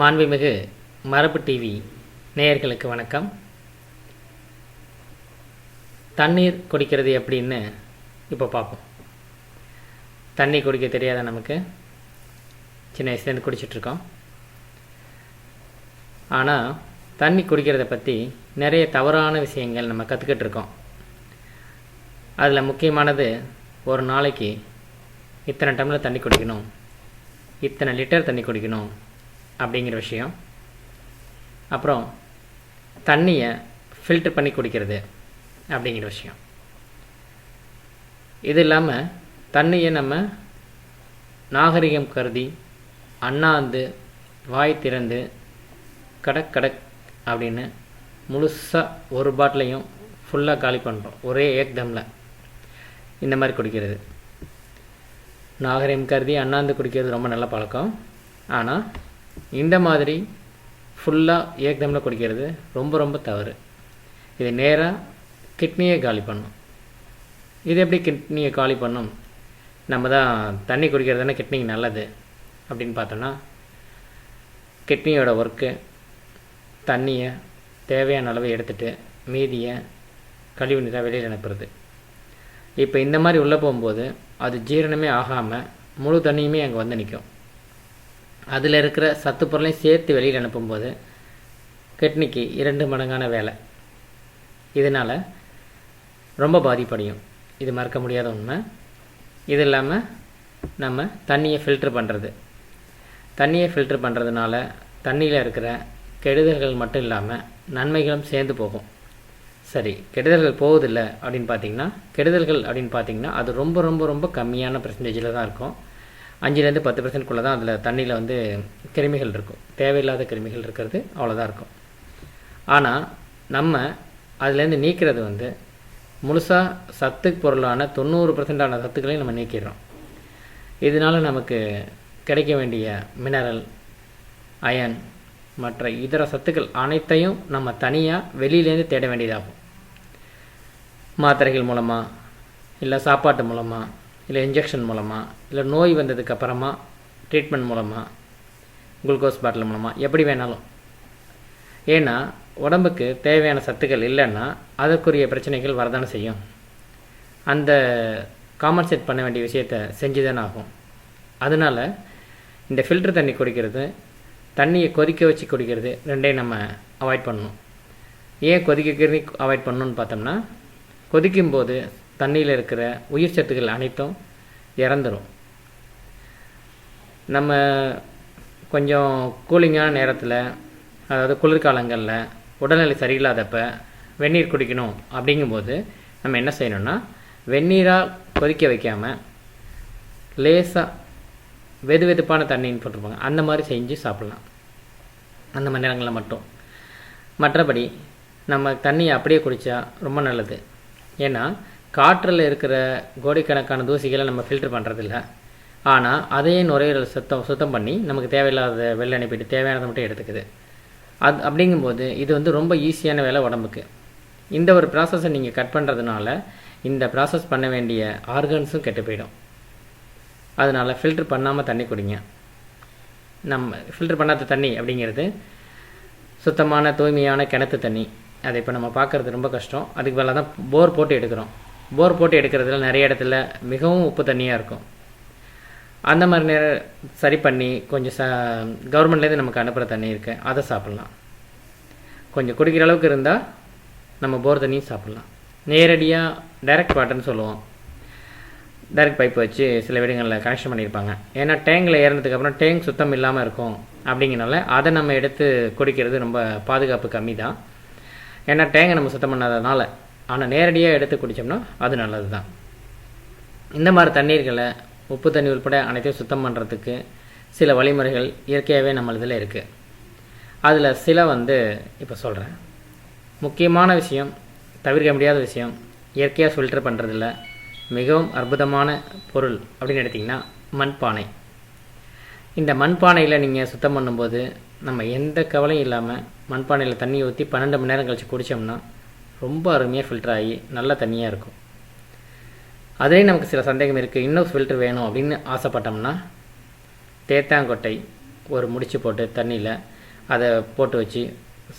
மாண்புமிகு மரபு டிவி நேயர்களுக்கு வணக்கம். தண்ணீர் குடிக்கிறது எப்படின்னு இப்போ பார்ப்போம். தண்ணி குடிக்க தெரியாத நமக்கு? சின்ன வயசுலேருந்து குடிச்சிட்ருக்கோம் ஆனால் தண்ணி குடிக்கிறத பற்றி நிறைய தவறான விஷயங்கள் நம்ம கற்றுக்கிட்டு இருக்கோம். அதில் முக்கியமானது ஒரு நாளைக்கு இத்தனை டம்ளர் தண்ணி குடிக்கணும் இத்தனை லிட்டர் தண்ணி குடிக்கணும் அப்படிங்கிற விஷயம். அப்புறம் தண்ணியை ஃபில்டர் பண்ணி குடிக்கிறது அப்படிங்கிற விஷயம். இது இல்லாமல் தண்ணியை நம்ம நாகரிகம் கருதி அண்ணாந்து வாய் திறந்து கடக் கடக் அப்படின்னு முழுசாக ஒரு பாட்டிலையும் ஃபுல்லாக காலி பண்ணுறோம் ஒரே ஏக்தமில் இந்த மாதிரி குடிக்கிறது. நாகரிகம் கருதி அண்ணாந்து குடிக்கிறது ரொம்ப நல்ல பழக்கம். ஆனால் இந்த மாதிரி ஃபுல்லாக ஏக்தமில் குடிக்கிறது ரொம்ப ரொம்ப தவறு. இது நேராக கிட்னியை காலி பண்ணும். இது எப்படி கிட்னியை காலி பண்ணும்? நம்ம தான் தண்ணி குடிக்கிறது தானே கிட்னிக்கு நல்லது அப்படின்னு பார்த்தோன்னா கிட்னியோட ஒர்க்கு தண்ணியை தேவையான அளவு எடுத்துகிட்டு மீதியை கழிவு நீராக வெளியில் அனுப்புறது. இப்போ இந்த மாதிரி உள்ளே போகும்போது அது ஜீரணமே ஆகாமல் முழு தண்ணியுமே அங்கே வந்து நிற்கும் அதில் இருக்கிற சத்து பொருளையும் சேர்த்து வெளியில் அனுப்பும்போது கிட்னிக்கு இரண்டு மடங்கான வேலை. இதனால் ரொம்ப பாதிப்படையும். இது மறக்க முடியாத உண்மை. இது இல்லாமல் நம்ம தண்ணியை ஃபில்ட்ரு பண்ணுறது தண்ணியை ஃபில்ட்ரு பண்ணுறதுனால தண்ணியில் இருக்கிற கெடுதல்கள் மட்டும் இல்லாமல் நன்மைகளும் சேர்ந்து போகும். சரி கெடுதல்கள் போகுதில்லை அப்படின்னு பார்த்தீங்கன்னா கெடுதல்கள் அப்படின்னு பார்த்தீங்கன்னா அது ரொம்ப ரொம்ப ரொம்ப கம்மியான பர்சன்டேஜில் தான் இருக்கும். அஞ்சுலேருந்து பத்து பர்சன்ட்குள்ளே தான் அதில் தண்ணியில் வந்து கிருமிகள் இருக்கும். தேவையில்லாத கிருமிகள் இருக்கிறது அவ்வளோதான் இருக்கும். ஆனால் நம்ம அதுலேருந்து நீக்கிறது வந்து முழுசாக சத்து பொருளான தொண்ணூறு பர்சன்டான சத்துக்களையும் நம்ம நீக்கிடுறோம். இதனால் நமக்கு கிடைக்க வேண்டிய மினரல் அயன் மற்ற இதர சத்துக்கள் அனைத்தையும் நம்ம தனியாக வெளியிலேருந்து தேட வேண்டியதாகும். மாத்திரைகள் மூலமாக இல்லை சாப்பாட்டு மூலமாக இல்லை இன்ஜெக்ஷன் மூலமாக இல்லை நோய் வந்ததுக்கு அப்புறமா ட்ரீட்மெண்ட் மூலமாக குளுக்கோஸ் பாட்டில் மூலமாக எப்படி வேணாலும். ஏன்னா உடம்புக்கு தேவையான சத்துக்கள் இல்லைன்னா அதற்குரிய பிரச்சனைகள் வரதானே செய்யும். அந்த காம்பன்சேட் பண்ண வேண்டிய விஷயத்தை செஞ்சு தானே ஆகும். அதனால் இந்த ஃபில்டர் தண்ணி குடிக்கிறது தண்ணியை கொதிக்க வச்சு குடிக்கிறது ரெண்டையும் நம்ம அவாய்ட் பண்ணணும். ஏன் கொதிக்க அவாய்ட் பண்ணணும்னு பார்த்தோம்னா கொதிக்கும்போது தண்ணியில் இருக்கிற உயிர் சத்துக்கள் அனைத்தும் இறந்துடும் நம்ம கொஞ்சம் கூலிங்கான நேரத்தில் அதாவது குளிர்காலங்களில் உடல்நிலை சரியில்லாதப்ப வெந்நீர் குடிக்கணும் அப்படிங்கும்போது நம்ம என்ன செய்யணும்னா வெந்நீராக கொதிக்க வைக்காமல் லேசாக வெது வெதுப்பான தண்ணின்னு போட்டிருப்பாங்க. அந்த மாதிரி செஞ்சு சாப்பிட்லாம். அந்த மாதிரி நேரங்களில் மட்டும். மற்றபடி நம்ம தண்ணியை அப்படியே குடித்தா ரொம்ப நல்லது. ஏன்னா காற்றில் இருக்கிற கோடிக்கணக்கான தூசிகளை நம்ம ஃபில்டர் பண்ணுறதில்ல ஆனால் அதையே நுரையீரல் சுத்தம் சுத்தம் பண்ணி நமக்கு தேவையில்லாத வெளில அனுப்பிட்டு தேவையானதை மட்டும் எடுத்துக்குது. அது அப்படிங்கும்போது இது வந்து ரொம்ப ஈஸியான வேலை உடம்புக்கு. இந்த ஒரு ப்ராசஸை நீங்கள் கட் பண்ணுறதுனால இந்த ப்ராசஸ் பண்ண வேண்டிய ஆர்கன்ஸும் கெட்டு போயிடும். அதனால் ஃபில்டர் பண்ணாமல் தண்ணி குடிங்க. நம்ம ஃபில்டர் பண்ணாத தண்ணி அப்படிங்கிறது சுத்தமான தூய்மையான கிணத்து தண்ணி. அதை இப்போ நம்ம பார்க்குறது ரொம்ப கஷ்டம். அதுக்கு மேலே தான் போர் போட்டு எடுக்கிறோம். போர் போட்டு எடுக்கிறதுல நிறைய இடத்துல மிகவும் உப்பு தண்ணியாக இருக்கும். அந்த மாதிரி நேரம் சரி பண்ணி கொஞ்சம் ச கவர்மெண்ட்லேருந்து நமக்கு அனுப்புகிற தண்ணி இருக்குது அதை சாப்பிட்லாம். கொஞ்சம் குடிக்கிற அளவுக்கு இருந்தால் நம்ம போர் தண்ணியும் சாப்பிட்லாம். நேரடியாக டைரக்ட் வாட்டர்னு சொல்லுவோம். டைரக்ட் பைப் வச்சு சில வீடுகளில் கனெக்ஷன் பண்ணியிருப்பாங்க. ஏன்னா டேங்கில் ஏறினதுக்கப்புறம் டேங்க் சுத்தம் இல்லாமல் இருக்கும் அப்படிங்கிறனால அதை நம்ம எடுத்து குடிக்கிறது ரொம்ப பாதுகாப்பு கம்மி தான். ஏன்னா டேங்கை நம்ம சுத்தம் பண்ணாததுனால. ஆனால் நேரடியாக எடுத்து குடித்தோம்னா அது நல்லது தான் இந்த மாதிரி தண்ணீர்களை உப்பு தண்ணி உட்பட அனைத்தையும் சுத்தம் பண்ணுறதுக்கு சில வழிமுறைகள் இயற்கையாகவே நம்ம இதில் இருக்குது அதில் சில வந்து இப்போ சொல்கிறேன் முக்கியமான விஷயம் தவிர்க்க முடியாத விஷயம் இயற்கையாக ஃபில்டர் பண்ணுறதில்ல மிகவும் அற்புதமான பொருள் அப்படின்னு எடுத்திங்கன்னா மண்பானை. இந்த மண்பானையில் நீங்கள் சுத்தம் பண்ணும்போது நம்ம எந்த கவலையும் இல்லாமல் மண்பானையில் தண்ணி ஊற்றி பன்னெண்டு மணி நேரம் கழித்து குடித்தோம்னா ரொம்ப அருமையாக ஃபில்டர் ஆகி நல்ல தண்ணியாக இருக்கும். அதே நமக்கு சில சந்தேகம் இருக்குது இன்னும் ஃபில்டர் வேணும் அப்படின்னு ஆசைப்பட்டோம்னா தேத்தாங்கொட்டை ஒரு முடிச்சு போட்டு தண்ணியில் அதை போட்டு வச்சு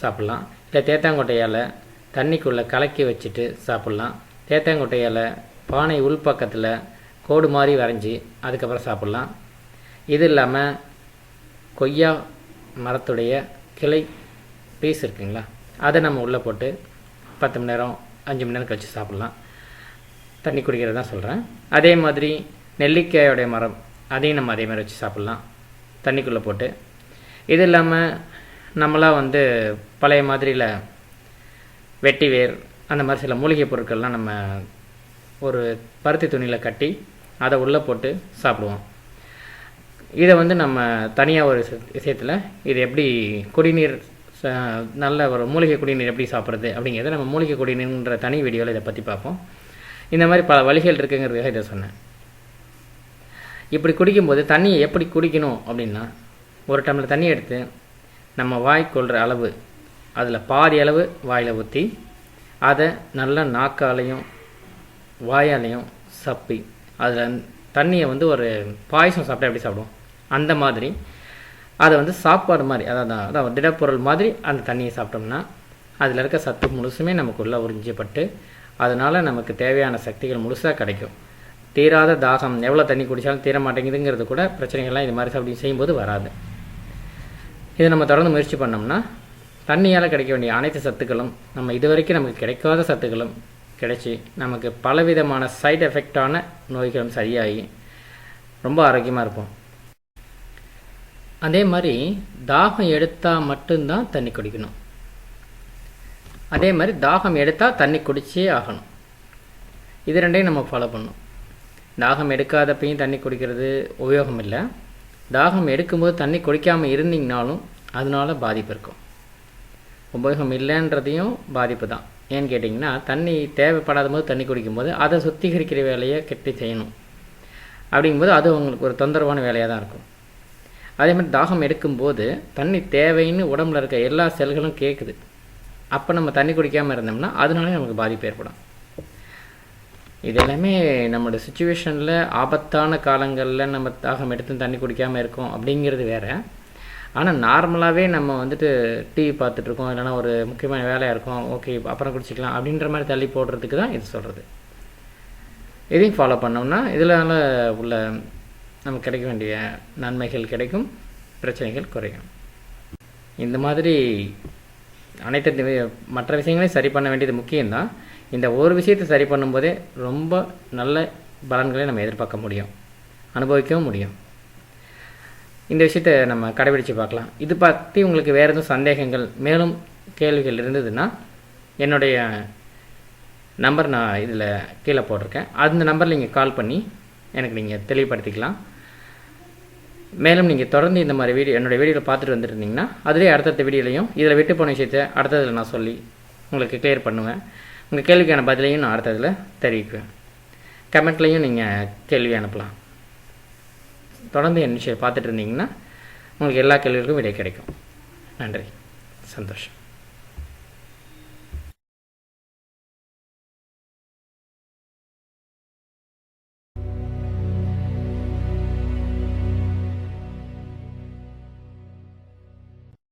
சாப்பிட்லாம். இல்லை தேத்தாங்கொட்டையால் தண்ணிக்குள்ளே கலக்கி வச்சுட்டு சாப்பிட்லாம். தேத்தாங்கொட்டையால் பானை உள்பக்கத்தில் கோடு மாதிரி வரைஞ்சி அதுக்கப்புறம் சாப்பிட்லாம். இது இல்லாமல் கொய்யா மரத்துடைய கிளை பீஸ் இருக்குங்களா? அதை நம்ம உள்ளே போட்டு பத்து மணி நேரம் அஞ்சு மணி நேரம் கழித்து சாப்பிட்லாம். தண்ணி குடிக்கிறது தான் சொல்கிறேன் அதே மாதிரி நெல்லிக்காயோடைய மரம் அதையும் நம்ம அதே மாதிரி வச்சு சாப்பிட்லாம். தண்ணிக்குள்ளே போட்டு. இது இல்லாமல் நம்மளாம் வந்து பழைய மாதிரியில் வெட்டி வேர் அந்த மாதிரி சில மூலிகை பொருட்கள்லாம் நம்ம ஒரு பருத்தி துணியில் கட்டி அதை உள்ளே போட்டு சாப்பிடுவோம். இதை வந்து நம்ம தனியாக ஒரு விஷயத்தில் இது எப்படி குடிநீர் நல்ல ஒரு மூலிகை குடிநீர் எப்படி சாப்பிட்றது அப்படிங்கிறத நம்ம மூலிகை குடிநீர்ன்ற தனி வீடியோவில் இதை பற்றி பார்ப்போம். இந்த மாதிரி பல வழிகள் இருக்குங்கிறதுக்காக இதை சொன்னேன். இப்படி குடிக்கும்போது தண்ணியை எப்படி குடிக்கணும் அப்படின்னா ஒரு டம்ளர் தண்ணி எடுத்து நம்ம வாய் கொள்கிற அளவு அதில் பாதி அளவு வாயில் ஊற்றி அதை நல்லா நாக்காலையும் வாயாலையும் சப்பி அதில் தண்ணியை வந்து ஒரு பாயசம் சாப்பிட்டா எப்படி சாப்பிடுவோம்? அந்த மாதிரி அதை வந்து சாப்பாடு மாதிரி அதாவது அதான் திடப்பொருள் மாதிரி அந்த தண்ணியை சாப்பிட்டோம்னா அதில் இருக்க சத்து முழுசுமே நமக்குள்ளே உறிஞ்சப்பட்டு அதனால் நமக்கு தேவையான சக்திகள் முழுசாக கிடைக்கும். தீராத தாகம் எவ்வளோ தண்ணி குடித்தாலும் தீர மாட்டேங்குதுங்கிறது கூட பிரச்சனைகள்லாம் இது மாதிரி அப்படி செய்யும்போது வராது. இதை நம்ம தொடர்ந்து முயற்சி பண்ணோம்னா தண்ணியால் கிடைக்க வேண்டிய அனைத்து சத்துக்களும் நம்ம இதுவரைக்கும் நமக்கு கிடைக்காத சத்துக்களும் கிடைச்சி நமக்கு பலவிதமான சைடு எஃபெக்டான நோய்களும் சரியாகி ரொம்ப ஆரோக்கியமாக இருப்போம். அதே மாதிரி தாகம் எடுத்தால் மட்டும்தான் தண்ணி குடிக்கணும். அதே மாதிரி தாகம் எடுத்தால் தண்ணி குடிச்சே ஆகணும். இது ரெண்டையும் நம்ம ஃபாலோ பண்ணணும். தாகம் எடுக்காதப்பையும் தண்ணி குடிக்கிறது உபயோகம் இல்லை தாகம் எடுக்கும்போது தண்ணி குடிக்காமல் இருந்தீங்கனாலும் அதனால பாதிப்பு இருக்கும். உபயோகம் இல்லைன்றதையும் பாதிப்பு தான். ஏன்னு கேட்டிங்கன்னா தண்ணி தேவைப்படாத போது தண்ணி குடிக்கும்போது அதை சுத்திகரிக்கிற வேலையை கெட்டி செய்யணும். அப்படிங்கும்போது அது உங்களுக்கு ஒரு தொந்தரவான வேலையாக தான் இருக்கும். அதே மாதிரி தாகம் எடுக்கும்போது தண்ணி தேவைன்னு உடம்புல இருக்க எல்லா செல்களும் கேட்குது அப்போ நம்ம தண்ணி குடிக்காமல் இருந்தோம்னா அதனாலே நமக்கு பாதிப்பு ஏற்படும். இது எல்லாமே நம்மளோட சுச்சுவேஷனில் ஆபத்தான காலங்களில் நம்ம தாகம் எடுத்து தண்ணி குடிக்காமல் இருக்கோம் அப்படிங்கிறது வேற. ஆனால் நார்மலாகவே நம்ம வந்துட்டு டிவி பார்த்துட்ருக்கோம் இல்லைனா ஒரு முக்கியமான வேலையாக இருக்கும். ஓகே அப்புறம் குடிச்சிக்கலாம் அப்படின்ற மாதிரி தள்ளி போடுறதுக்கு தான் இது சொல்கிறது இதையும் ஃபாலோ பண்ணோம்னா இதனால உள்ள நமக்கு கிடைக்க வேண்டிய நன்மைகள் கிடைக்கும் பிரச்சனைகள் குறையும். இந்த மாதிரி அனைத்து மற்ற விஷயங்களையும் சரி பண்ண வேண்டியது முக்கியம்தான். இந்த ஒரு விஷயத்தை சரி பண்ணும்போதே ரொம்ப நல்ல பலன்களை நம்ம எதிர்பார்க்க முடியும். அனுபவிக்கவும் முடியும். இந்த விஷயத்தை நம்ம கடைபிடித்து பார்க்கலாம். இது பற்றி உங்களுக்கு வேறு எதுவும் சந்தேகங்கள் மேலும் கேள்விகள் இருந்ததுன்னா என்னுடைய நம்பர் நான் இதில் கீழே போட்டிருக்கேன். அந்த நம்பரில் நீங்கள் கால் பண்ணி எனக்கு நீங்கள் தெளிவுபடுத்திக்கலாம். மேலும் நீங்கள் தொடர்ந்து இந்த மாதிரி வீடியோ என்னோடய வீடியோவில் பார்த்துட்டு வந்துட்டு இருந்தீங்கன்னா அதுலேயே அடுத்தடுத்த வீடியோலையும் இதில் விட்டு போன விஷயத்தை அடுத்ததில் நான் சொல்லி உங்களுக்கு கிளியர் பண்ணுவேன். உங்கள் கேள்விக்கான பதிலையும் நான் அடுத்ததில் தெரிவிக்குவேன் கமெண்ட்லேயும் நீங்கள் கேள்வி அனுப்பலாம். தொடர்ந்து என் விஷயம் பார்த்துட்டு இருந்தீங்கன்னா உங்களுக்கு எல்லா கேள்விகளுக்கும் விடை கிடைக்கும். நன்றி. சந்தோஷம்.